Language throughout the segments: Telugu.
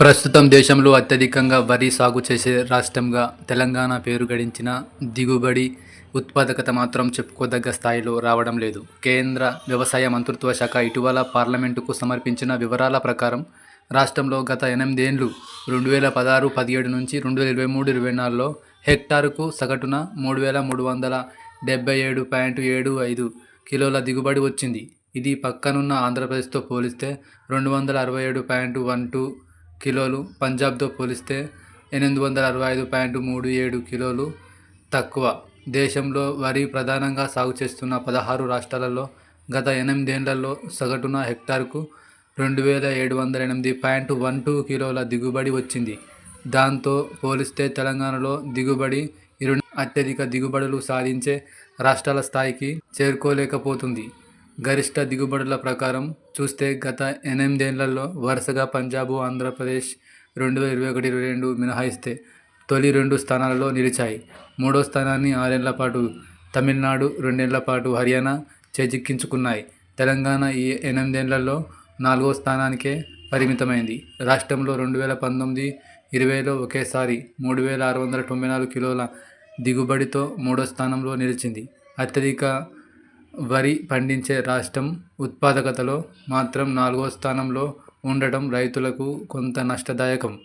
ప్రస్తుతం దేశంలో అత్యధికంగా వరి సాగు చేసే రాష్ట్రంగా తెలంగాణ పేరు గడించిన దిగుబడి ఉత్పాదకత మాత్రం చెప్పుకోదగ్గ స్థాయిలో రావడం లేదు. కేంద్ర వ్యవసాయ మంత్రిత్వ శాఖ ఇటీవల పార్లమెంటుకు సమర్పించిన వివరాల ప్రకారం రాష్ట్రంలో గత ఎనిమిదేండ్లు రెండు వేల పదహారు పదిహేడు నుంచి రెండు వేల ఇరవై మూడు ఇరవై నాలుగులో హెక్టారుకు సగటున మూడు వేల మూడు వందల డెబ్బై ఏడు పాయింట్ ఏడు ఐదు కిలోల దిగుబడి వచ్చింది. ఇది పక్కనున్న ఆంధ్రప్రదేశ్తో పోలిస్తే రెండు వందల అరవై ఏడు పాయింట్ వన్ టూ కిలోలు. పంజాబ్తో పోలిస్తే ఎనిమిది వందల అరవై ఐదు పాయింట్ మూడు ఏడు కిలోలు తక్కువ. దేశంలో వరి ప్రధానంగా సాగు చేస్తున్న పదహారు రాష్ట్రాలలో గత ఎనిమిదేళ్ళలో సగటున హెక్టార్కు రెండు వేల ఏడు వందల ఎనిమిది పాయింట్ వన్ టూ కిలోల దిగుబడి వచ్చింది. దాంతో పోలిస్తే తెలంగాణలో దిగుబడి ఇరు అత్యధిక దిగుబడులు సాధించే రాష్ట్రాల స్థాయికి చేరుకోలేకపోతుంది. గరిష్ట దిగుబడుల ప్రకారం చూస్తే గత ఎనిమిదేళ్ళలో వరుసగా పంజాబ్ ఆంధ్రప్రదేశ్ రెండు వేల ఇరవై ఒకటి ఇరవై రెండు మినహాయిస్తే తొలి రెండు స్థానాలలో నిలిచాయి. మూడో స్థానాన్ని ఆరేళ్ళ పాటు తమిళనాడు రెండేళ్ళ పాటు హర్యానా చేజిక్కించుకున్నాయి. తెలంగాణ ఈ ఎనిమిదేళ్ళలో నాలుగో స్థానానికే పరిమితమైంది. రాష్ట్రంలో రెండు వేల పంతొమ్మిది ఇరవైలో ఒకేసారి మూడు వేల ఆరు వందల తొంభై నాలుగు కిలోల దిగుబడితో మూడో స్థానంలో నిలిచింది. అత్యధిక వరి పండించే రాష్ట్రం ఉత్పాదకతలో మాత్రం నాలుగో స్థానంలో ఉండటం రైతులకు కొంత నష్టదాయకం.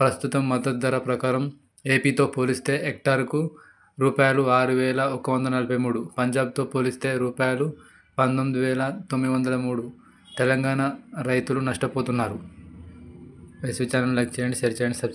ప్రస్తుతం మద్దతు ధర ప్రకారం ఏపీతో పోలిస్తే హెక్టార్కు రూపాయలు ఆరు వేల ఒక వంద నలభై మూడు పంజాబ్తో పోలిస్తే రూపాయలు పంతొమ్మిది వేల తొమ్మిది వందల మూడు. తెలంగాణ రైతులు నష్టపోతున్నారు. రెసిపీ ఛానల్ లైక్ చేయండి షేర్ చేయండి సబ్స్క్రైబ్